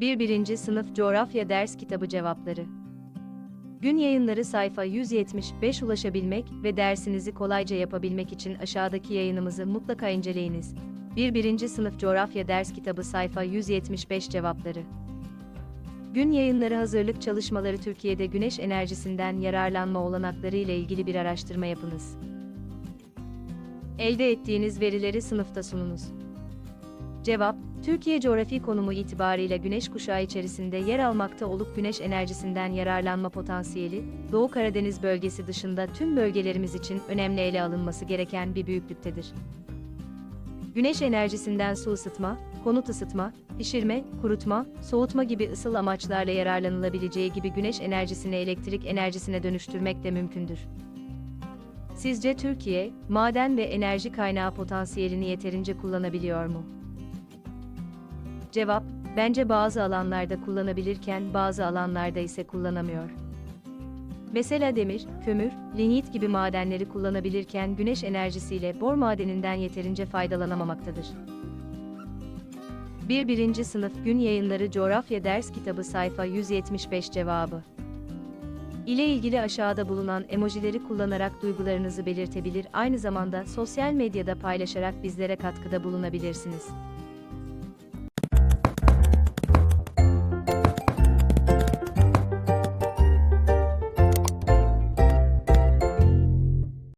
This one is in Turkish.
1. 1. Sınıf Coğrafya Ders Kitabı Cevapları Gün yayınları sayfa 175 ulaşabilmek ve dersinizi kolayca yapabilmek için aşağıdaki yayınımızı mutlaka inceleyiniz. 1. 1. Sınıf Coğrafya Ders Kitabı sayfa 175 cevapları Gün yayınları hazırlık çalışmaları Türkiye'de güneş enerjisinden yararlanma olanakları ile ilgili bir araştırma yapınız. Elde ettiğiniz verileri sınıfta sununuz. Cevap, Türkiye coğrafi konumu itibariyle güneş kuşağı içerisinde yer almakta olup güneş enerjisinden yararlanma potansiyeli, Doğu Karadeniz bölgesi dışında tüm bölgelerimiz için önemli ele alınması gereken bir büyüklüktedir. Güneş enerjisinden su ısıtma, konut ısıtma, pişirme, kurutma, soğutma gibi ısıl amaçlarla yararlanılabileceği gibi güneş enerjisini elektrik enerjisine dönüştürmek de mümkündür. Sizce Türkiye, maden ve enerji kaynağı potansiyelini yeterince kullanabiliyor mu? Cevap, bence bazı alanlarda kullanabilirken bazı alanlarda ise kullanamıyor. Mesela demir, kömür, lignit gibi madenleri kullanabilirken güneş enerjisiyle bor madeninden yeterince faydalanamamaktadır. 1. 1. Sınıf Gün Yayınları Coğrafya Ders Kitabı sayfa 175 cevabı ile ilgili aşağıda bulunan emojileri kullanarak duygularınızı belirtebilir aynı zamanda sosyal medyada paylaşarak bizlere katkıda bulunabilirsiniz.